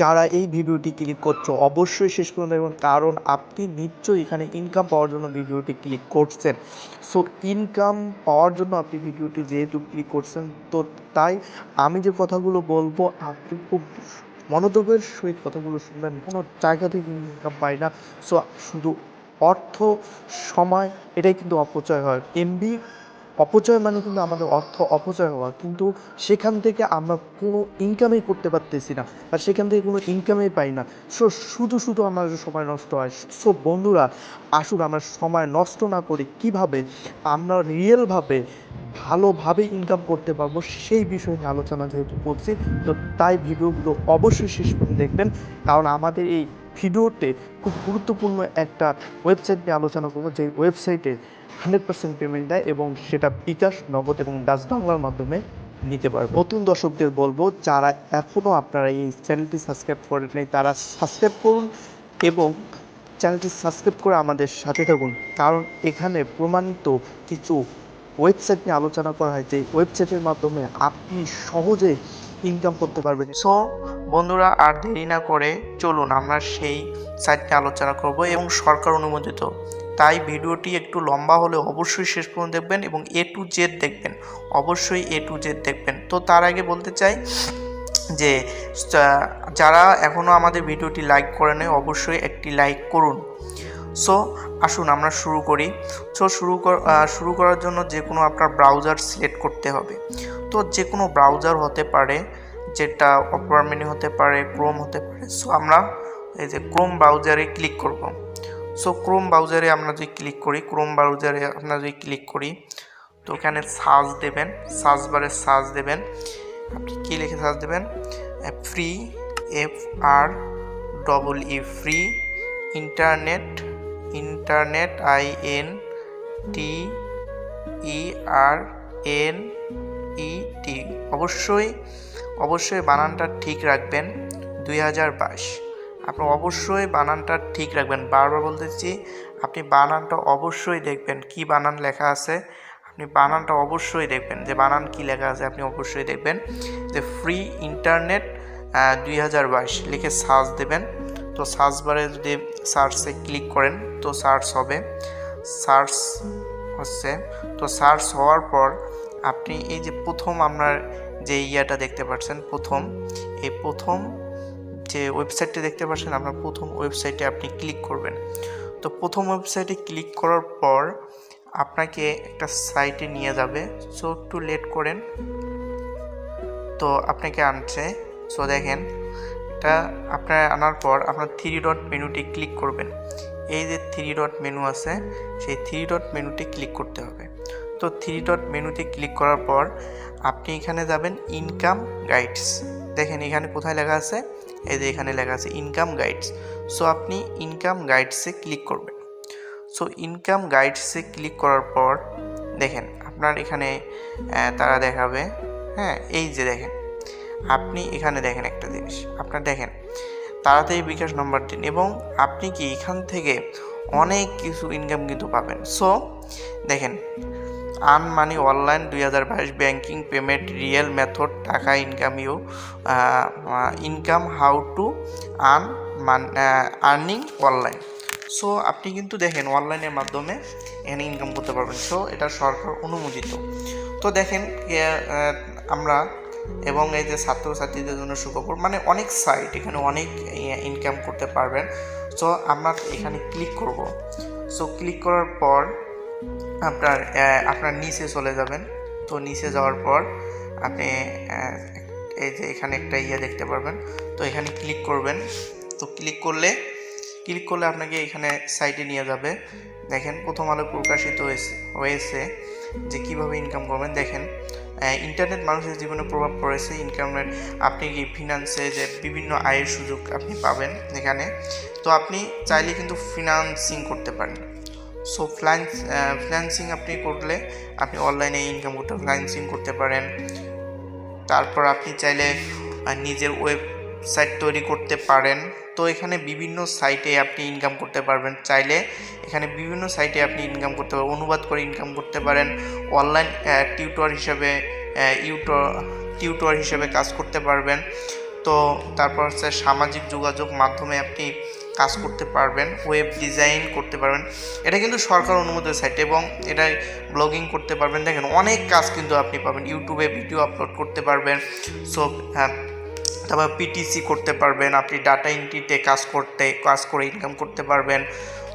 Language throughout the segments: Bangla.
যারা এই ভিডিওটি ক্লিক করছ, অবশ্যই শেষ পর্যন্ত দেখবেন কারণ আপনি নিশ্চয়ই এখানে ইনকাম পাওয়ার জন্য ভিডিওটি ক্লিক করছেন। সো ইনকাম পাওয়ার জন্য আপনি ভিডিওটি যেহেতু ক্লিক করছেন, তো তাই আমি যে কথাগুলো বলব, আপনি খুব মনোযোগের সহিত কথাগুলো শুনবেন, কোনো জায়গা থেকে ইনকাম পাই না। সো শুধু অর্থ, সময়, এটাই কিন্তু অপচয় হয়। এমবি অপচয় মানে কিন্তু আমাদের অর্থ অপচয় হওয়া। কিন্তু সেখান থেকে আমরা কোনো ইনকামই করতে পারতেছি না বা সেখান থেকে কোনো ইনকামই পাই না। সো শুধু শুধু আমাদের সময় নষ্ট হয়। সো বন্ধুরা, আসুন আমরা সময় নষ্ট না করি কীভাবে আমরা রিয়েলভাবে ভালোভাবে ইনকাম করতে পারব সেই বিষয়ে নিয়ে আলোচনা যেহেতু করছি, তো তাই ভিডিওগুলো অবশ্যই শেষ পর্যন্ত দেখবেন। কারণ আমাদের এই ভিডিওতে খুব গুরুত্বপূর্ণ একটা ওয়েবসাইট নিয়ে আলোচনা করব। যে ওয়েবসাইটে হান্ড্রেড পার্সেন্ট পেমেন্ট দেয় এবং সেটা বিকাশ, নগদ এবং ডাচ বাংলার মাধ্যমে নিতে পারবে। নতুন দর্শকদের বলব, যারা এখনও আপনারা এই চ্যানেলটি সাবস্ক্রাইব করেন নাই, তারা সাবস্ক্রাইব করুন এবং চ্যানেলটি সাবস্ক্রাইব করে আমাদের সাথে থাকুন। কারণ এখানে প্রমাণিত কিছু ওয়েবসাইট নিয়ে আলোচনা করা হয়। যে ওয়েবসাইটের মাধ্যমে আপনি সহজে ইনকাম করতে পারবেন সো বন্ধুরা, আর দেরি না করে চলুন, আমরা সেই সাইট নিয়ে আলোচনা করব এবং সরকার অনুমোদিত। তাই ভিডিওটি একটু লম্বা হলে অবশ্যই শেষ পর্যন্ত দেখবেন এবং এ টু জেড দেখবেন। অবশ্যই এ টু জেড দেখবেন। তো তার আগে বলতে চাই যে যারা এখনও আমাদের ভিডিওটি লাইক করে নেয় অবশ্যই একটি লাইক করুন। সো আসুন, আমরা শুরু করি। সো শুরু শুরু করার জন্য যে কোনো আপনার ব্রাউজার সিলেক্ট করতে হবে। তো যে কোনো ব্রাউজার হতে পারে, যেটা অপার মেনু হতে পারে ক্রোম হতে পারে সো আমরা এই যে ক্রোম ব্রাউজারে ক্লিক করব। সো ক্রোম ব্রাউজারে আমরা যদি ক্লিক করি ক্রোম ব্রাউজারে আমরা যদি ক্লিক করি, তো এখানে সার্চ দেবেন সার্চ বারে সার্চ দেবেন, আপনি কী লিখে সার্চ দেবেন? Free F R double E free internet internet I N T E R N E T. অবশ্যই অবশ্যই বানানটা ঠিক রাখবেন দুই হাজার বাইশ। আপনি অবশ্যই বানানটা ঠিক রাখবেন। বারবার বলতেছি, আপনি বানানটা অবশ্যই দেখবেন কি বানান লেখা আছে। আপনি বানানটা অবশ্যই দেখবেন। যে বানান কি লেখা আছে আপনি অবশ্যই দেখবেন। যে ফ্রি ইন্টারনেট দুই হাজার বাইশ লিখে সার্চ দেবেন। তো সার্চ বারে যদি সার্চে ক্লিক করেন, তো সার্চ হবে। সার্চ হচ্ছে, তো সার্চ হওয়ার পর আপনি এই যে প্রথম আপনার যে ইয়াটা দেখতে পাচ্ছেন, প্রথম, এই প্রথম যে ওয়েবসাইটটি দেখতে পাচ্ছেন, আপনার প্রথম ওয়েবসাইটে আপনি ক্লিক করবেন। তো প্রথম ওয়েবসাইটে ক্লিক করার পর আপনাকে একটা সাইটে নিয়ে যাবে। সো একটু লেট করেন। তো আপনাকে আনছে। সো দেখেন এটা আপনার আনার পর আপনার থ্রি ডট মেনুটি ক্লিক করবেন। এই যে থ্রি ডট মেনু আছে, সেই থ্রি ডট মেনুতে ক্লিক করতে হবে। তো থ্রি ডট মেনুতে ক্লিক করার পর আপনি এখানে যাবেন ইনকাম গাইডস দেখেন এখানে কোথায় লেখা আছে? এই যে এখানে লেখা আছে ইনকাম গাইডস সো আপনি ইনকাম গাইডসে ক্লিক করবেন। সো ইনকাম গাইডসে ক্লিক করার পর দেখেন, আপনার এখানে তারা দেখাবে। হ্যাঁ এই যে দেখেন, আপনি এখানে দেখেন একটা জিনিস। আপনার দেখেন তাড়াতাড়ি বিকাশ নম্বর দিন এবং আপনি কি এখান থেকে অনেক কিছু ইনকাম কিন্তু পাবেন। সো দেখেন আন মানি অনলাইন দুই হাজার বাইশ ব্যাঙ্কিং পেমেন্ট রিয়েল মেথড টাকা income you income how to earn money earning online so আপনি কিন্তু দেখেন অনলাইনের মাধ্যমে এখানে ইনকাম করতে পারবেন। সো এটা সরকার অনুমোদিত। তো দেখেন আমরা এবং এই যে ছাত্রছাত্রীদের জন্য সুখবর মানে অনেক সাইট এখানে অনেক ইনকাম করতে পারবেন। সো আমরা এখানে ক্লিক করব। সো ক্লিক করার পর আপনার আপনার নিচে চলে যাবেন। তো নিচে যাওয়ার পর আপনি এই যে এখানে একটা ইয়ে দেখতে পারবেন। তো এখানে ক্লিক করবেন। তো ক্লিক করলে ক্লিক করলে আপনাকে এখানে সাইটে নিয়ে যাবে। দেখেন, প্রথম আলো প্রকাশিত হয়েছে হয়েছে যে কীভাবে ইনকাম করবেন। দেখেন ইন্টারনেট মানুষের জীবনে প্রভাব পড়েছে ইনকামের আপনি কি ফিনান্সে যে বিভিন্ন আয়ের সুযোগ আপনি পাবেন এখানে। তো আপনি চাইলে কিন্তু ফিনান্সিং করতে পারেন। সো ফ্লাইন্স ফিনান্সিং আপনি করলে আপনি অনলাইনে ইনকাম করতে ফ্লান্সিং করতে পারেন। তারপর আপনি চাইলে নিজের নিজের ওয়েবসাইট তৈরি করতে পারেন। তো এখানে বিভিন্ন সাইটে আপনি ইনকাম করতে পারবেন। চাইলে এখানে বিভিন্ন সাইটে আপনি ইনকাম করতে পারবেন অনুবাদ করে ইনকাম করতে পারেন। অনলাইন টিউটর হিসেবে ইউটর টিউটর হিসেবে কাজ করতে পারবেন। তো তারপর হচ্ছে সামাজিক যোগাযোগ মাধ্যমে আপনি কাজ করতে পারবেন। ওয়েব ডিজাইন করতে পারবেন। এটা কিন্তু সরকার অনুমোদিত সাইট এবং এটা ব্লগিং করতে পারবেন। দেখেন অনেক কাজ কিন্তু আপনি পাবেন। ইউটিউবে ভিডিও আপলোড করতে পারবেন। সো হ্যাঁ তারপর পিটিসি করতে পারবেন, আপনি ডাটা এন্ট্রিতে কাজ করতে, কাজ করে ইনকাম করতে পারবেন।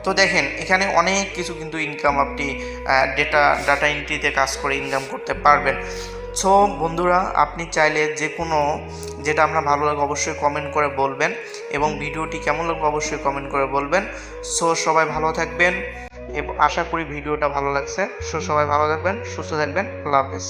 তো দেখেন, এখানে অনেক কিছু কিন্তু ইনকাম আপনি ডেটা ডাটা এন্ট্রিতে কাজ করে ইনকাম করতে পারবেন। সো বন্ধুরা, আপনি চাইলে যে কোনো যেটা আপনার ভালো লাগে অবশ্যই কমেন্ট করে বলবেন এবং ভিডিওটি কেমন লাগবে অবশ্যই কমেন্ট করে বলবেন। সো সবাই ভালো থাকবেন এবং আশা করি ভিডিওটা ভালো লাগছে। সো সবাই ভালো থাকবেন, সুস্থ থাকবেন। আল্লাহ হাফেজ।